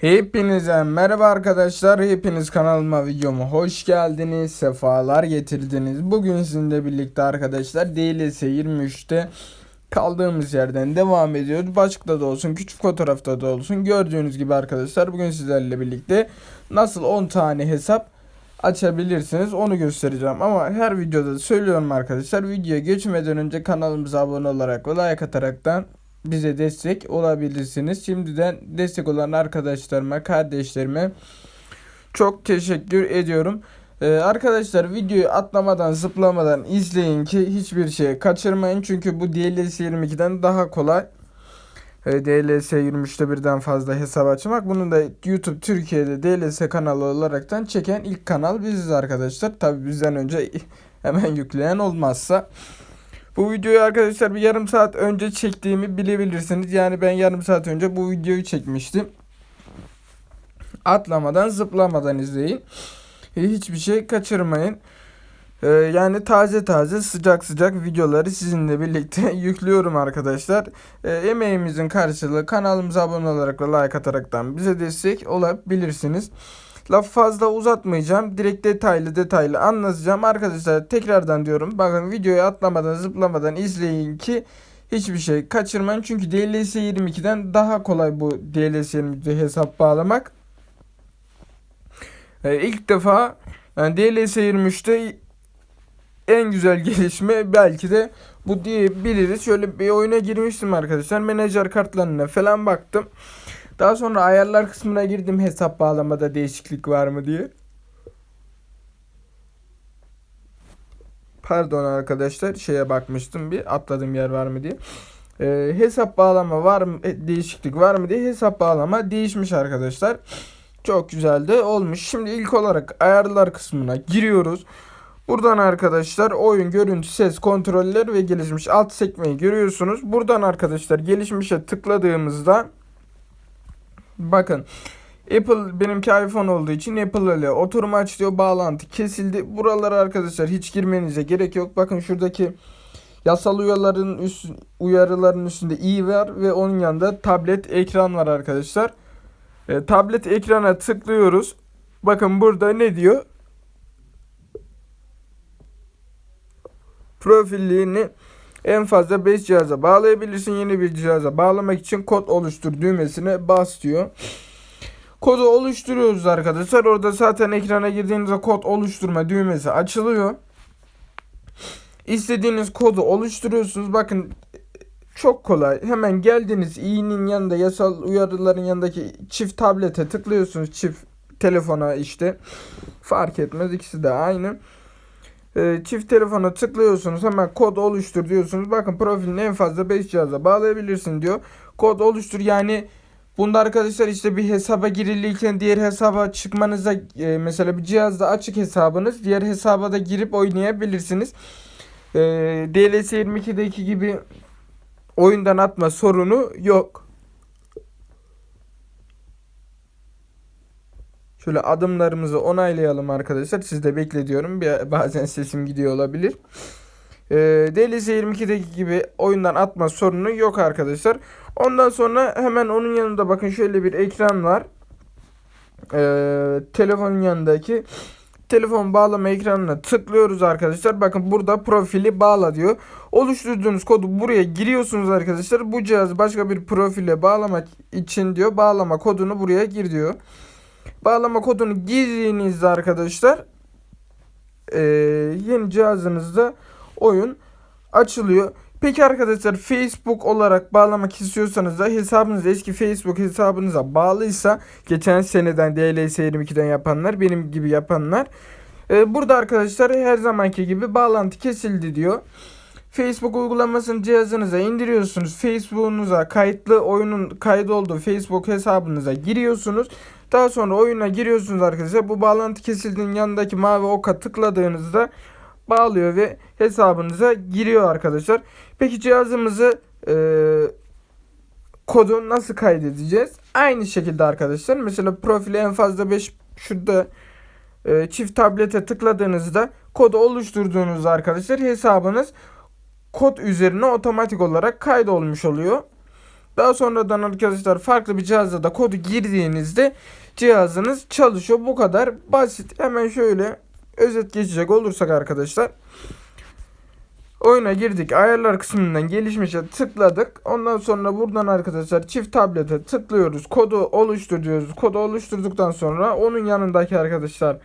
Hepinize merhaba arkadaşlar. Hepiniz kanalıma videoma hoş geldiniz. Sefalar getirdiniz. Bugün sizinle birlikte arkadaşlar DLS 23'te kaldığımız yerden devam ediyoruz. Başlıkta da olsun, küçük fotoğrafta da olsun. Gördüğünüz gibi arkadaşlar bugün sizlerle birlikte nasıl 10 tane hesap açabilirsiniz onu göstereceğim. Ama her videoda da söylüyorum arkadaşlar. Videoya geçmeden önce kanalımıza abone olarak ve like ataraktan bize destek olabilirsiniz. Şimdiden destek olan arkadaşlarıma, kardeşlerime çok teşekkür ediyorum. Ee, arkadaşlar videoyu atlamadan zıplamadan izleyin ki hiçbir şey kaçırmayın. Çünkü bu DLS 22'den daha kolay. Ee, DLS 23'te birden fazla hesap açmak. Bunu da YouTube Türkiye'de DLS kanalı olaraktan çeken ilk kanal biziz arkadaşlar. Tabi bizden önce hemen yükleyen olmazsa. Bu videoyu arkadaşlar bir yarım saat önce çektiğimi bilebilirsiniz. Yani ben yarım saat önce bu videoyu çekmiştim. Atlamadan zıplamadan izleyin. Hiçbir şey kaçırmayın. E, Yani taze taze sıcak sıcak videoları sizinle birlikte yüklüyorum arkadaşlar. E, Emeğimizin karşılığı kanalımıza abone olarak ve like ataraktan bize destek olabilirsiniz. Laf fazla uzatmayacağım. Direkt detaylı detaylı anlatacağım. Arkadaşlar tekrardan diyorum. Bakın videoyu atlamadan zıplamadan izleyin ki hiçbir şey kaçırmayın. Çünkü DLS 22'den daha kolay bu DLS 22'de hesap bağlamak. Ee, ilk defa yani DLS 23'te en güzel gelişme belki de bu diyebiliriz. Şöyle bir oyuna girmiştim arkadaşlar. Menajer kartlarına falan baktım. Daha sonra ayarlar kısmına girdim hesap bağlamada değişiklik var mı diye. Pardon arkadaşlar şeye bakmıştım bir atladığım yer var mı diye. Ee, hesap bağlama var mı e, değişiklik var mı diye hesap bağlama değişmiş arkadaşlar. Çok güzel de olmuş. Şimdi ilk olarak ayarlar kısmına giriyoruz. Buradan arkadaşlar oyun, görüntü, ses, kontroller ve gelişmiş alt sekmeyi görüyorsunuz. Buradan arkadaşlar gelişmişe tıkladığımızda Bakın Apple benimki iPhone olduğu için Apple ile oturum aç diyor bağlantı kesildi. Buralara arkadaşlar hiç girmenize gerek yok. Bakın şuradaki yasal uyarıların üst, uyarıların üstünde i var ve onun yanında tablet ekran var arkadaşlar. E, tablet ekrana tıklıyoruz. Bakın burada ne diyor? Profilini en fazla 5 cihaza bağlayabilirsin. Yeni bir cihaza bağlamak için kod oluştur düğmesine bas diyor. Kodu oluşturuyoruz arkadaşlar. Orada zaten ekrana girdiğinizde kod oluşturma düğmesi açılıyor. İstediğiniz kodu oluşturuyorsunuz. Bakın çok kolay. Hemen geldiniz i'nin yanında yasal uyarıların yanındaki çift tablete tıklıyorsunuz. Çift telefona işte. Fark etmez ikisi de aynı. Ee, çift telefona tıklıyorsunuz hemen kod oluştur diyorsunuz. Bakın profilini en fazla 5 cihaza bağlayabilirsin diyor. Kod oluştur yani bunda arkadaşlar işte bir hesaba girilirken diğer hesaba çıkmanıza e, mesela bir cihazda açık hesabınız diğer hesaba da girip oynayabilirsiniz. E, DLS 22'deki gibi oyundan atma sorunu yok. Şöyle adımlarımızı onaylayalım arkadaşlar. Siz de bekletiyorum. Bir, bazen sesim gidiyor olabilir. Ee, DLS 22'deki gibi oyundan atma sorunu yok arkadaşlar. Ondan sonra hemen onun yanında bakın şöyle bir ekran var. Ee, telefonun yanındaki telefon bağlama ekranına tıklıyoruz arkadaşlar. Bakın burada profili bağla diyor. Oluşturduğunuz kodu buraya giriyorsunuz arkadaşlar. Bu cihazı başka bir profile bağlamak için diyor. Bağlama kodunu buraya gir diyor. Bağlama kodunu girdiğinizde arkadaşlar e, yeni cihazınızda oyun açılıyor. Peki arkadaşlar Facebook olarak bağlamak istiyorsanız da hesabınız eski Facebook hesabınıza bağlıysa geçen seneden DLS 22'den yapanlar benim gibi yapanlar e, burada arkadaşlar her zamanki gibi bağlantı kesildi diyor. Facebook uygulamasını cihazınıza indiriyorsunuz. Facebook'unuza kayıtlı oyunun kaydı olduğu Facebook hesabınıza giriyorsunuz. Daha sonra oyuna giriyorsunuz arkadaşlar. Bu bağlantı kesildiğinin yanındaki mavi oka tıkladığınızda bağlıyor ve hesabınıza giriyor arkadaşlar. Peki cihazımızı e, kodu nasıl kaydedeceğiz? Aynı şekilde arkadaşlar. Mesela profili en fazla 5 şurada e, çift tablete tıkladığınızda kodu oluşturduğunuzda arkadaşlar hesabınız kod üzerine otomatik olarak kaydolmuş oluyor. Daha sonradan arkadaşlar farklı bir cihazda da kodu girdiğinizde cihazınız çalışıyor. Bu kadar basit. Hemen şöyle özet geçecek olursak arkadaşlar. Oyuna girdik. Ayarlar kısmından gelişmişe tıkladık. Ondan sonra buradan arkadaşlar çift tablete tıklıyoruz. Kodu oluştur diyoruz. Kodu oluşturduktan sonra onun yanındaki arkadaşlar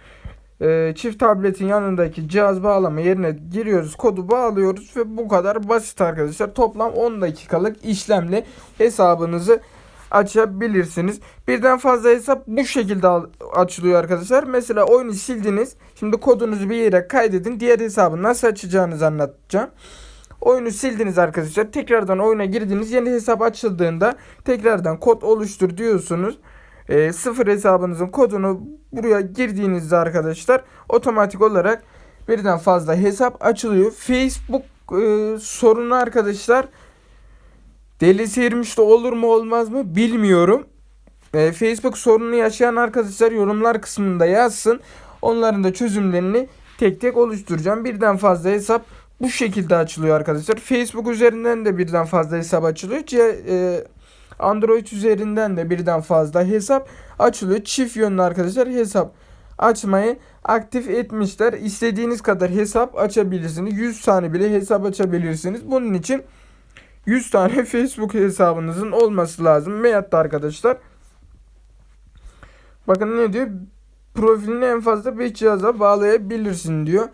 e, çift tabletin yanındaki cihaz bağlama yerine giriyoruz. Kodu bağlıyoruz ve bu kadar basit arkadaşlar. Toplam 10 dakikalık işlemle hesabınızı açabilirsiniz. Birden fazla hesap bu şekilde açılıyor arkadaşlar. Mesela oyunu sildiniz. Şimdi kodunuzu bir yere kaydedin. Diğer hesabı nasıl açacağınızı anlatacağım. Oyunu sildiniz arkadaşlar. Tekrardan oyuna girdiniz. Yeni hesap açıldığında tekrardan kod oluştur diyorsunuz. E, sıfır hesabınızın kodunu buraya girdiğinizde arkadaşlar otomatik olarak birden fazla hesap açılıyor. Facebook e, sorunu arkadaşlar Deli seyirmiş de olur mu olmaz mı bilmiyorum. E, Facebook sorununu yaşayan arkadaşlar yorumlar kısmında yazsın. Onların da çözümlerini tek tek oluşturacağım. Birden fazla hesap bu şekilde açılıyor arkadaşlar. Facebook üzerinden de birden fazla hesap açılıyor. C- e, Android üzerinden de birden fazla hesap açılıyor. Çift yönlü arkadaşlar hesap açmayı aktif etmişler. İstediğiniz kadar hesap açabilirsiniz. 100 tane bile hesap açabilirsiniz. Bunun için 100 tane Facebook hesabınızın olması lazım. Veyahut da arkadaşlar bakın ne diyor? Profilini en fazla 5 cihaza bağlayabilirsin diyor.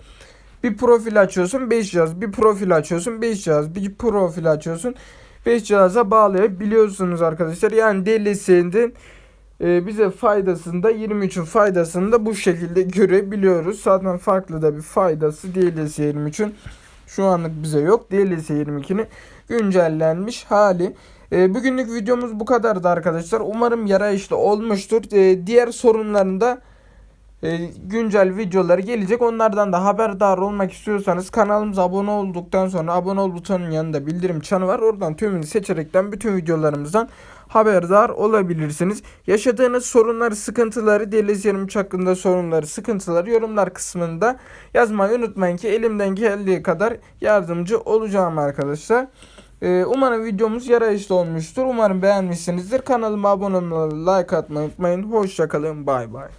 Bir profil açıyorsun 5 cihaz. Bir profil açıyorsun 5 cihaz. Bir profil açıyorsun 5 cihaza bağlayabiliyorsunuz arkadaşlar. Yani DLS'nin e, bize faydasında 23'ün faydasını da bu şekilde görebiliyoruz. Zaten farklı da bir faydası DLS 23'ün şu anlık bize yok. DLS 22'nin güncellenmiş hali. E, bugünlük videomuz bu kadardı arkadaşlar. Umarım yarayışlı olmuştur. E, diğer sorunlarında güncel videoları gelecek. Onlardan da haberdar olmak istiyorsanız kanalımıza abone olduktan sonra abone ol butonunun yanında bildirim çanı var. Oradan tümünü seçerekten bütün videolarımızdan haberdar olabilirsiniz. Yaşadığınız sorunları, sıkıntıları, Deliz 23 hakkında sorunları, sıkıntıları yorumlar kısmında yazmayı unutmayın ki elimden geldiği kadar yardımcı olacağım arkadaşlar. Ee, umarım videomuz yarayışlı olmuştur. Umarım beğenmişsinizdir. Kanalıma abone olmayı, like atmayı unutmayın. Hoşçakalın. Bay bay.